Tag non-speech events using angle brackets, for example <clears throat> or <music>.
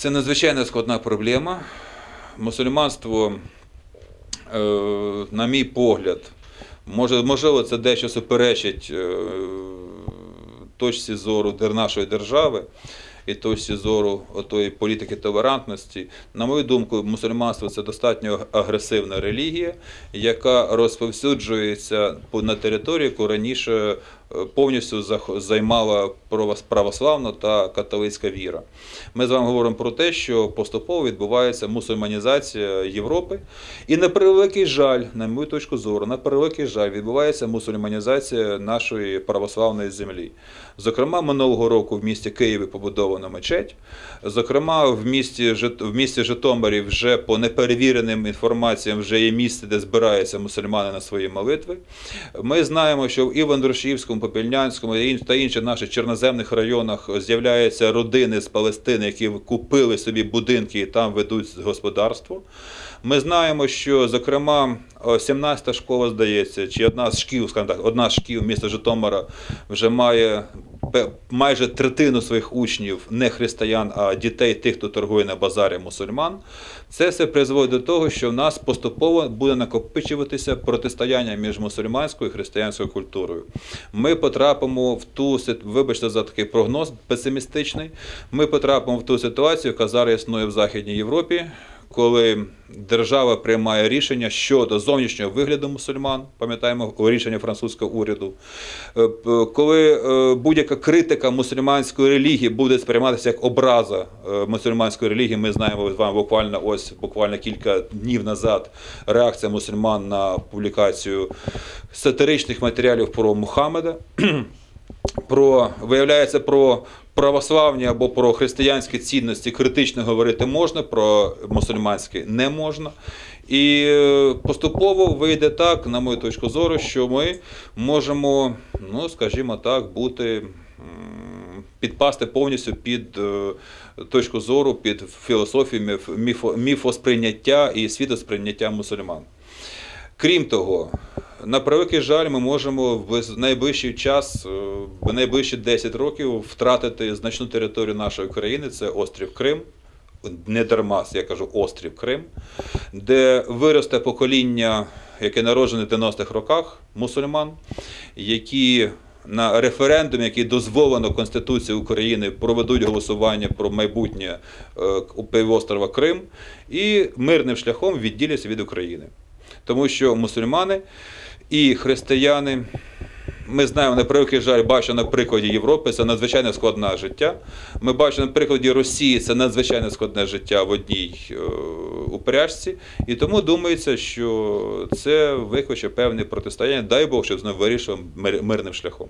Це надзвичайно складна проблема. Мусульманство, е, на мій погляд, може, можливо, це дещо суперечить е, точці зору нашої держави і точці зору отої політики толерантності. На мою думку, мусульманство це достатньо агресивна релігія, яка розповсюджується на території, яку раніше е, повністю займала православна та католицька віра. Ми з вами говоримо про те, що поступово відбувається мусульманізація Європи. І на превеликий жаль, на мою точку зору, на превеликий жаль, відбувається мусульманізація нашої православної землі. Зокрема, минулого року в місті Києві побудована мечеть. Зокрема, в місті, в місті Житомирі вже по неперевіреним інформаціям вже є місце, де збираються мусульмани на свої молитви. Ми знаємо, що в Іван-Друшівському, Попільнянському та інших наших чорноземних районах з'являються родини з Палестини, які купили собі будинки і там ведуть господарство. Ми знаємо, що, зокрема, 17-та школа, здається, чи одна з шкіл, скажімо так, одна з шкіл міста Житомира вже має майже третину своїх учнів не християн, а дітей тих, хто торгує на базарі мусульман. Це все призводить до того, що в нас поступово буде накопичуватися протистояння між мусульманською і християнською культурою. Ми потрапимо в ту вибачте за такий прогноз песимістичний. Ми потрапимо в ту ситуацію, яка зараз існує в Західній Європі. Коли держава приймає рішення щодо зовнішнього вигляду мусульман, пам'ятаємо рішення французького уряду, Е, коли е, будь-яка критика мусульманської релігії буде сприйматися як образа е, мусульманської релігії, ми знаємо з вами буквально ось буквально кілька днів назад реакція мусульман на публікацію сатиричних матеріалів про Мухаммеда. <clears throat> Про виявляється про православні або про християнські цінності критично говорити можна, про мусульманські не можна. І е, поступово вийде так, на мою точку зору, що ми можемо, ну скажімо так, бути. Підпасти повністю під е, точку зору, під філософію міф- міфо- міфосприйняття і світосприйняття мусульман. Крім того, на превеликий жаль, ми можемо в найближчий час, е, в найближчі 10 років, втратити значну територію нашої країни, це острів Крим. Не дарма, я кажу острів Крим, де виросте покоління, яке народжене в 90-х роках, мусульман, які на референдум, який дозволено Конституцією України, проведуть голосування про майбутнє е, півострова Крим і мирним шляхом відділяться від України. Тому що мусульмани і християни, ми знаємо на превеликий жаль, бачимо на прикладі Європи, це надзвичайно складне життя. Ми бачимо на прикладі Росії, це надзвичайно складне життя в одній е, упряжці. І тому думається, що це викличе певне протистояння. Дай Бог, щоб знову вирішив мир- мирним шляхом.